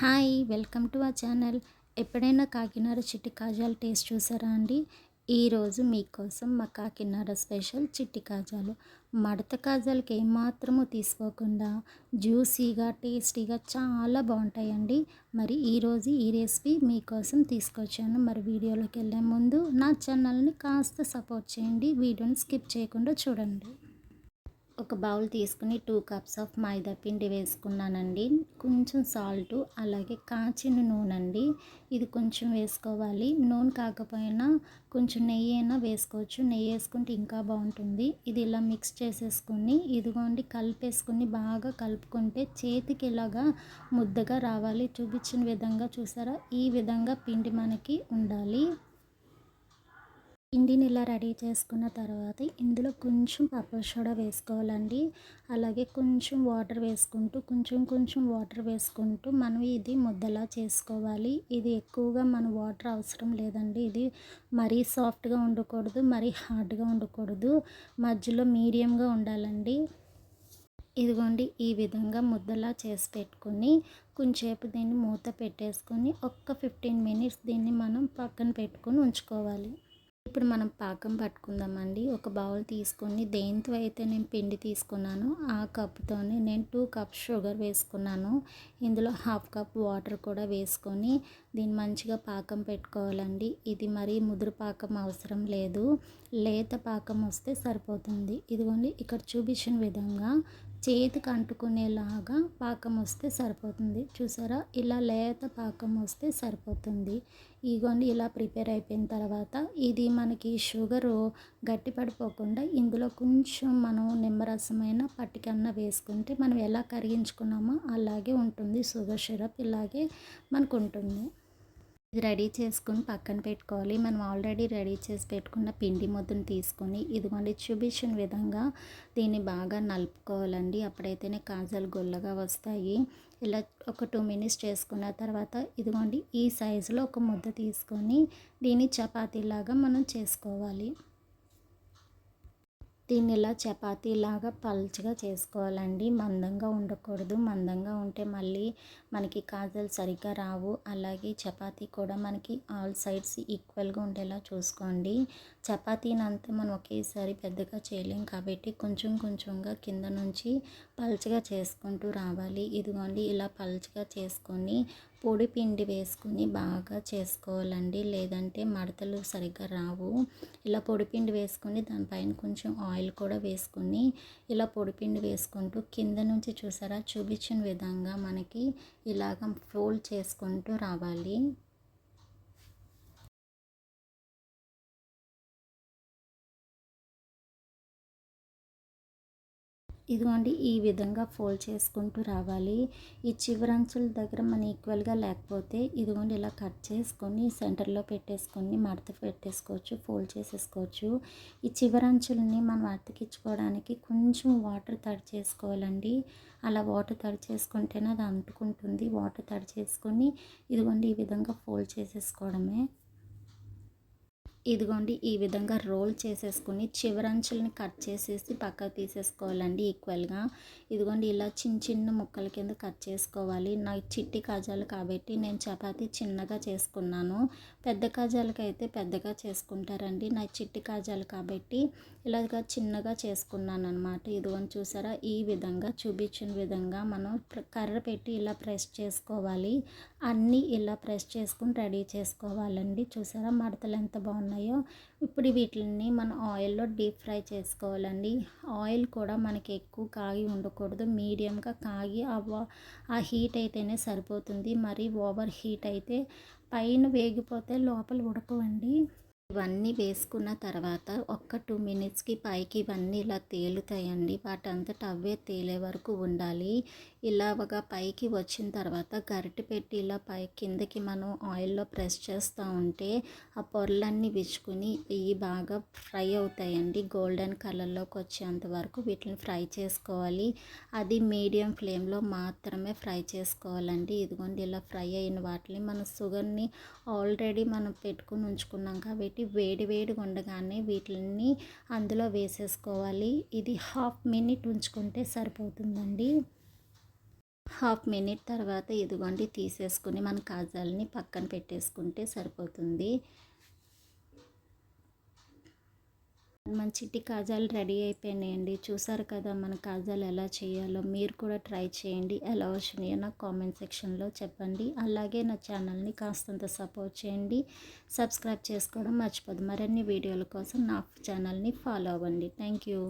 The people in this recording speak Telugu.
హాయ్ వెల్కమ్ టు ఆ ఛానల్. ఎప్పుడైనా కాకినాడ చిట్టి కాజాలు టేస్ట్ చూసారా అండి? ఈరోజు మీకోసం మా కాకినాడ స్పెషల్ చిట్టి కాజాలు. మడత కాజాలకి ఏమాత్రము తీసుకోకుండా జ్యూసీగా టేస్టీగా చాలా బాగుంటాయండి. మరి ఈరోజు ఈ రెసిపీ మీకోసం తీసుకొచ్చాను. మరి వీడియోలోకి వెళ్ళే ముందు నా ఛానల్ని కాస్త సపోర్ట్ చేయండి. వీడియోని స్కిప్ చేయకుండా చూడండి. ఒక బౌల్ తీసుకుని టూ కప్స్ ఆఫ్ మైదా పిండి వేసుకున్నానండి. కొంచెం సాల్ట్ అలాగే కాచిన నూనె అండి ఇది కొంచెం వేసుకోవాలి. నూనె కాకపోయినా కొంచెం నెయ్యి అయినా వేసుకోవచ్చు. నెయ్యి వేసుకుంటే ఇంకా బాగుంటుంది. ఇది ఇలా మిక్స్ చేసేసుకుని ఇదిగోండి కలిపేసుకుని బాగా కలుపుకుంటే చేతికి ఇలాగా ముద్దగా రావాలి. చూపించిన విధంగా చూసారా? ఈ విధంగా పిండి మనకి ఉండాలి. పిండిని ఇలా రెడీ చేసుకున్న తర్వాత ఇందులో కొంచెం పప్పు సోడా వేసుకోవాలండి. అలాగే కొంచెం వాటర్ వేసుకుంటూ కొంచెం కొంచెం వాటర్ వేసుకుంటూ మనం ఇది ముద్దలా చేసుకోవాలి. ఇది ఎక్కువగా మన వాటర్ అవసరం లేదండి. ఇది మరీ సాఫ్ట్గా ఉండకూడదు మరీ హార్డ్గా ఉండకూడదు. మధ్యలో మీడియంగా ఉండాలండి. ఇదిగోండి ఈ విధంగా ముద్దలా చేసి పెట్టుకొని కొంచెంసేపు దీన్ని మూత పెట్టేసుకొని ఒక్క ఫిఫ్టీన్ మినిట్స్ దీన్ని మనం పక్కన పెట్టుకొని ఉంచుకోవాలి. ఇప్పుడు మనం పాకం పట్టుకుందామండి. ఒక బౌల్ తీసుకొని దేంతో అయితే నేను పిండి తీసుకున్నాను ఆ కప్తోనే నేను టూ కప్స్ షుగర్ వేసుకున్నాను. ఇందులో హాఫ్ కప్ వాటర్ కూడా వేసుకొని దీన్ని మంచిగా పాకం పెట్టుకోవాలండి. ఇది మరి ముదురు పాకం అవసరం లేదు. లేత పాకం వస్తే సరిపోతుంది. ఇదిగోండి ఇక్కడ చూపించిన విధంగా చేతికి అంటుకునేలాగా పాకం వస్తే సరిపోతుంది. చూసారా? ఇలా లేత పాకం వస్తే సరిపోతుంది. ఇగోండి ఇలా ప్రిపేర్ అయిపోయిన తర్వాత ఇది మనకి షుగరు గట్టిపడిపోకుండా ఇందులో కొంచెం మనం నిమ్మరసమైన పట్టికన్న వేసుకుంటే మనం ఎలా కరిగించుకున్నామో అలాగే ఉంటుంది. షుగర్ సిరప్ ఇలాగే మనకు ఉంటుంది. ఇది రెడీ చేసుకుని పక్కన పెట్టుకోవాలి. మనం ఆల్రెడీ రెడీ చేసి పెట్టుకున్న పిండి ముద్దను తీసుకొని ఇదిగోండి చూపించిన విధంగా దీన్ని బాగా నలుపుకోవాలండి. అప్పుడైతేనే కాజాలు గొల్లగా వస్తాయి. ఇలా ఒక టూ మినిట్స్ చేసుకున్న తర్వాత ఇదిగోండి ఈ సైజులో ఒక ముద్ద తీసుకొని దీన్ని చపాతీలాగా మనం చేసుకోవాలి. దీన్ని ఇలా చపాతీలాగా పల్చగా చేసుకోవాలండి. మందంగా ఉండకూడదు. మందంగా ఉంటే మళ్ళీ మనకి కాజలు సరిగ్గా రావు. అలాగే చపాతీ కూడా మనకి ఆల్ సైడ్స్ ఈక్వల్గా ఉండేలా చూసుకోండి. చపాతీని అంతా మనం ఒకేసారి పెద్దగా చేయలేం కాబట్టి కొంచెం కొంచెంగా కింద నుంచి పల్చగా చేసుకుంటూ రావాలి. ఇదిగోండి ఇలా పల్చగా చేసుకొని పొడి పిండి వేసుకుని బాగా చేసుకోవాలండి. లేదంటే మడతలు సరిగ్గా రావు. ఇలా పొడి పిండి వేసుకుని దానిపైన కొంచెం ఆయిల్ కూడా వేసుకొని ఇలా పొడి పిండి వేసుకుంటూ కింద నుంచి చూసారా? చూపించిన విధంగా మనకి ఇలాగ ఫోల్డ్ చేసుకుంటూ రావాలి. ఇదిగోండి ఈ విధంగా ఫోల్డ్ చేసుకుంటూ రావాలి. ఈ చివరంచుల దగ్గర మన ఈక్వల్గా లేకపోతే ఇదిగోండి ఇలా కట్ చేసుకొని సెంటర్లో పెట్టేసుకొని మడత పెట్టేసుకోవచ్చు ఫోల్డ్ చేసేసుకోవచ్చు. ఈ చివరంచులని మనం అతికించుకోవడానికి కొంచెం వాటర్ తడి చేసుకోవాలండి. అలా వాటర్ తడి చేసుకుంటేనే అది అంటుకుంటుంది. వాటర్ తడి చేసుకొని ఇదిగోండి ఈ విధంగా ఫోల్డ్ చేసేసుకోవడమే. ఇదిగోండి ఈ విధంగా రోల్ చేసేసుకుని చివరంచులని కట్ చేసేసి పక్కకు తీసేసుకోవాలండి ఈక్వల్గా. ఇదిగోండి ఇలా చిన్న చిన్న ముక్కల కింద కట్ చేసుకోవాలి. నా చిట్టి కాజాలు కాబట్టి నేను చపాతి చిన్నగా చేసుకున్నాను. పెద్ద కాజాలకు అయితే పెద్దగా చేసుకుంటారండి. నా చిట్టి కాజాలు కాబట్టి ఇలాగా చిన్నగా చేసుకున్నాను అనమాట ఇదిగోండి చూసారా? ఈ విధంగా చూపించిన విధంగా మనం కర్ర పెట్టి ఇలా ప్రెస్ చేసుకోవాలి. అన్నీ ఇలా ప్రెస్ చేసుకుని రెడీ చేసుకోవాలండి. చూసారా? మడతలు ఎంత బాగున్నాయి. ఉన్నాయో ఇప్పుడు వీటిని మనం ఆయిల్లో డీప్ ఫ్రై చేసుకోవాలండి. ఆయిల్ కూడా మనకి ఎక్కువ కాగి ఉండకూడదు. మీడియంగా కాగి ఆ హీట్ అయితేనే సరిపోతుంది. మరి ఓవర్ హీట్ అయితే పైన వేగిపోతే లోపల ఉడకవండి. ఇవన్నీ వేసుకున్న తర్వాత ఒక్క టూ మినిట్స్కి పైకి ఇవన్నీ ఇలా తేలుతాయండి. వాటంతట అవే తేలే వరకు ఉండాలి. ఇలాగా పైకి వచ్చిన తర్వాత గరిటె పెట్టి ఇలా పై కిందకి మనం ఆయిల్లో ప్రెస్ చేస్తూ ఉంటే ఆ పొరలన్నీ విచ్చుకుని ఇవి బాగా ఫ్రై అవుతాయండి. గోల్డెన్ కలర్లోకి వచ్చేంత వరకు వీటిని ఫ్రై చేసుకోవాలి. అది మీడియం ఫ్లేమ్లో మాత్రమే ఫ్రై చేసుకోవాలండి. ఇదిగోండి ఇలా ఫ్రై అయిన వాటిని మన షుగర్ని ఆల్రెడీ మనం పెట్టుకుని ఉంచుకున్నాం కాబట్టి పెట్టి వేడి వేడిగా ఉండగానే వీటిని అందులో వేసేసుకోవాలి. ఇది హాఫ్ మినిట్ ఉంచుకుంటే సరిపోతుందండి. హాఫ్ మినిట్ తర్వాత ఇదిగోండి తీసేసుకుని మన కాజాలని పక్కన పెట్టేసుకుంటే సరిపోతుంది. మన చిట్టి కాజాలు రెడీ అయిపోయినాయండి. చూసారు కదా మన కాజాలు ఎలా చేయాలో. మీరు కూడా ట్రై చేయండి. ఎలా వచ్చినాయో నాకు కామెంట్ సెక్షన్లో చెప్పండి. అలాగే నా ఛానల్ని కాస్తంత సపోర్ట్ చేయండి. సబ్స్క్రైబ్ చేసుకోవడం మర్చిపోదు. మరిన్ని వీడియోల కోసం నా ఛానల్ని ఫాలో అవ్వండి. Thank you.